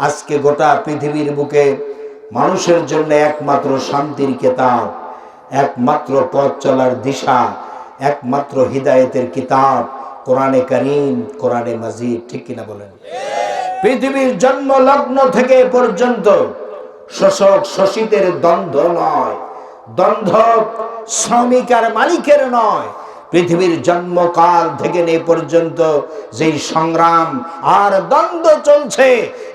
আজকে গোটা পৃথিবীর বুকে মানুষের জন্য একমাত্র শান্তির কেতাব, একমাত্র পথ চলার দিশা, একমাত্র হিদায়েতের কিতাব, কোরআনে করিম, কোরআনে মাজিদ, ঠিক কিনা বলেন? পৃথিবীর জন্ম লগ্ন থেকে পর্যন্ত শোষক শোষিতের দ্বন্দ্ব নয়, দ্বন্দ্ব শ্রমিক আর মালিকের নয় পৃথিবীর জন্মকাল থেকে এ পর্যন্ত যেই সংগ্রাম আর দ্বন্দ্ব চলছে,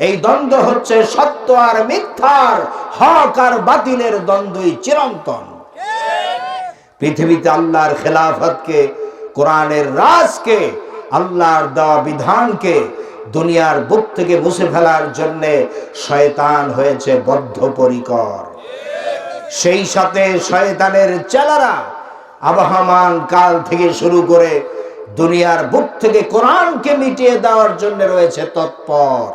এই দ্বন্দ্ব হচ্ছে সত্য আর মিথ্যার, হক আর বাতিলের দ্বন্দ্বই চিরন্তন। পৃথিবীতে আল্লাহর খেলাফতকে, কোরআনের রাজকে, আল্লাহর দেওয়া বিধানকে, দুনিয়ার বুক থেকে মুছে ফেলার জন্য শয়তান হয়েছে বদ্ধপরিকর। সেই সাথে শয়তানের চেলারা আবহমান কাল থেকে শুরু করে দুনিয়ার বুক থেকে কোরআনকে মিটিয়ে দেওয়ার জন্য রয়েছে তৎপর।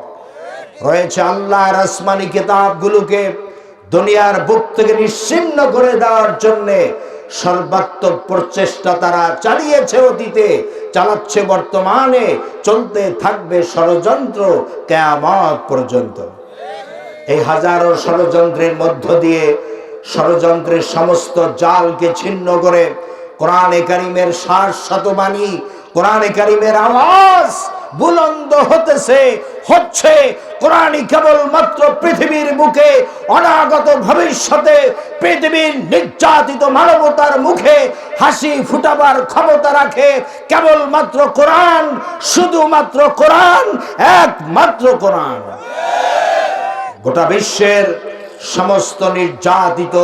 রয়েছে আল্লাহর আসমানি কিতাবগুলোকে দুনিয়ার বুক থেকে নিশ্চিন্ন করে দেওয়ার জন্যে সর্বাত্মক প্রচেষ্টা তারা চালিয়েছে অতীতে, চালাচ্ছে বর্তমানে, চলতে থাকবে ষড়যন্ত্র কেয়ামত পর্যন্ত। এই হাজারো ষড়যন্ত্রের মধ্য দিয়ে ষড়যন্ত্রের সমস্ত জালকে ছিন্ন করে কোরআনে কারিমের শ্বাস শতবাণী কোরআনে কারিমের আওয়াজ বুলন্দ হতেছে, হচ্ছে কোরআনই কেবলমাত্র পৃথিবীর বুকে অনাগত ভবিষ্যতে পৃথিবীর নির্যাতিত মানবতার মুখে হাসি ফুটাবার ক্ষমতা রাখে। কেবলমাত্র কোরআন, শুধুমাত্র কোরআন, একমাত্র কোরআন। গোটা বিশ্বের সমস্ত নির্যাতিত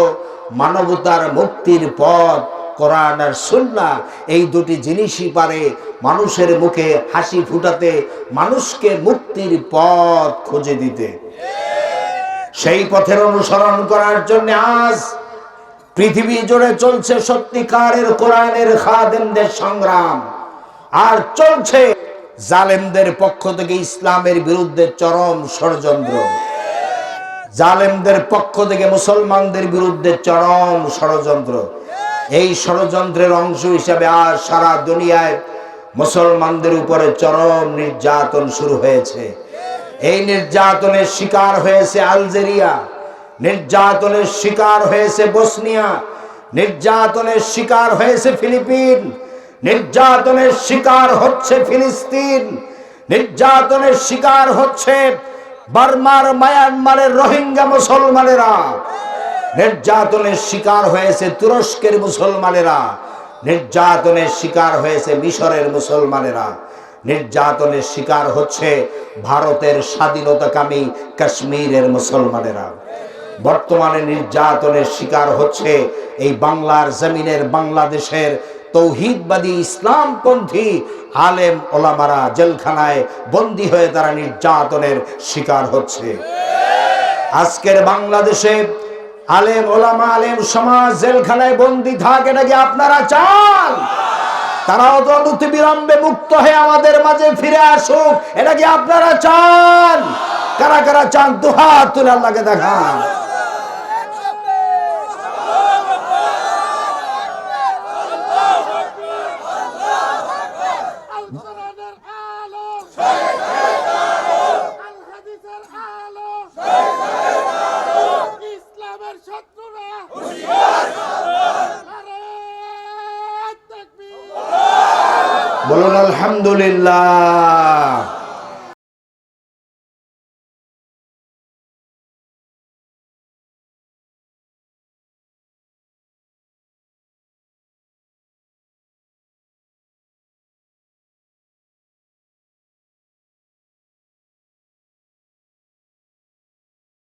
মানবতার মুক্তির পথ, কোরআন আর সুন্না এই দুটি জিনিসই পারে মানুষের মুখে হাসি ফুটাতে, মানুষকে মুক্তির পথ খুঁজে দিতে। সেই পথের অনুসরণ করার জন্য আজ পৃথিবী জুড়ে চলছে সত্যিকারের কোরআনের খাদেমদের সংগ্রাম। আর চলছে জালেমদের পক্ষ থেকে ইসলামের বিরুদ্ধে চরম ষড়যন্ত্র। জালেমদের পক্ষ থেকে মুসলমানদের বিরুদ্ধে চরম ষড়যন্ত্র। এই ষড়যন্ত্রের অংশ হিসাবে আজ সারা দুনিয়ায় মুসলমানদের উপরে চরম নির্যাতন শুরু হয়েছে। এই নির্যাতনের শিকার হয়েছে আলজেরিয়া, নির্যাতনের শিকার হয়েছে বসনিয়া, নির্যাতনের শিকার হয়েছে ফিলিপিন, নির্যাতনের শিকার হচ্ছে ফিলিস্তিন, নির্যাতনের শিকার হচ্ছে বার্মার, মায়ানমারের রোহিঙ্গা মুসলমানেরা। নির্যাতনের শিকার হয়েছে তুরস্কের মুসলমানেরা। নির্যাতনের শিকার হয়েছে মিশরের মুসলমানেরা। নির্যাতনের শিকার হচ্ছে ভারতের স্বাধীনতাকামী কাশ্মীরের মুসলমানেরা। বর্তমানে নির্যাতনের শিকার হচ্ছে এই বাংলার জমিনের বাংলাদেশের তৌহিদবাদী ইসলামপন্থী আলেম ওলামারা জেলখানায় বন্দী হয়ে তারা নির্যাতনের শিকার হচ্ছে। আজকের বাংলাদেশে আলেম ওলামা, আলেম সমাজ জেলখানায় বন্দী থাকে নাকি আপনারা চান? তারাও তো অনতি বিলম্বে মুক্ত হয়ে আমাদের মাঝে ফিরে আসুক, এটা কি আপনারা চান? কারা কারা চান? দুহাত তুলে আল্লাহকে দেখান। বলুন আলহামদুলিল্লাহ।